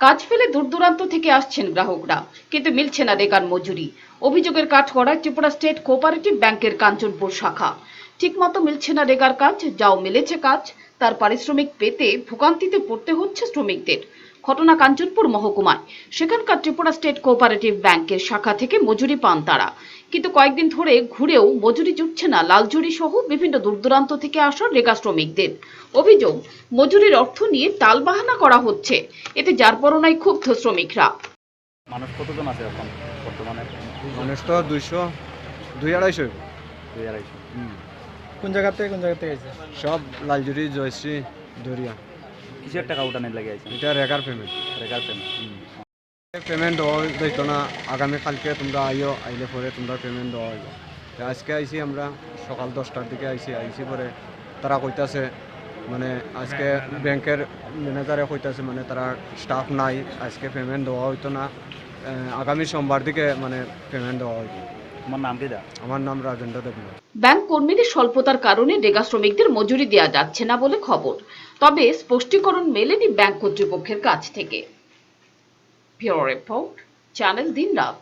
কাজ ফেলে দূর দূরান্ত থেকে আসছেন গ্রাহকরা, কিন্তু মিলছে না রেগার মজুরি। অভিযোগের কাজ করায় ত্রিপুরা স্টেট কোঅপারেটিভ ব্যাংকের কাঞ্চনপুর শাখা। ঠিকমতো মিলছে না রেগার কাজ, যাও মিলেছে কাজ, তার পারিশ্রমিক পেতে ভোগান্তিতে পড়তে হচ্ছে শ্রমিকদের। ঘটনা কাঞ্চনপুর মহকুমায়। সেখানকার ত্রিপুরা স্টেট কোঅপারেটিভ ব্যাংকের শাখা থেকে মজুরি পান তারা। কিন্তু কয়েকদিন ধরে ঘুরেও মজুরি জুটছে না লালজুরি সহ বিভিন্ন দূর দূরান্ত থেকে আসা রেগা শ্রমিকদের। অভিযোগ মজুরির অর্থ নিয়ে টালবাহানা করা হচ্ছে। এতে যার পরনায় ক্ষুব্ধ শ্রমিকরা। মানুষ কতজন আছে এখন বর্তমানে? মানুষ তো দুইশো দুই আড়াইশো। দুই আড়াইশো। কোন জায়গা থেকে কোন জায়গা থেকে সব লালজুরি জয়শ্রী দরিয়া। কিসের টাকা উঠানে লাগে আছে এটা regular payment regular payment payment দেওয়া হইতো না আগামীকালকে তোমরা আইও আইলে পরে তোমরা পেমেন্ট দেওয়া হইব। আজকে আইসি আমরা সকাল দশটার দিকে আইছি আইছি পরে তারা কইতাছে মানে আজকে ব্যাংকের ম্যানেজারে কইতাছে মানে তারা স্টাফ নাই আজকে পেমেন্ট দেওয়া হইতো না আগামী সোমবার দিকে মানে পেমেন্ট দেওয়া হইব। তোমার নাম কি আমার নাম রাজেন্দ্র দেবনাথ। ব্যাংক কর্মীদের স্বল্পতার কারণে ডেগা শ্রমিকদের মজুরি দেওয়া যাচ্ছে না বলে খবর। তবে স্পষ্টীকরণ মেলেনি ব্যাংক কর্তৃপক্ষের কাছ থেকে। ব্যুরো রিপোর্ট চ্যানেল দিন রাত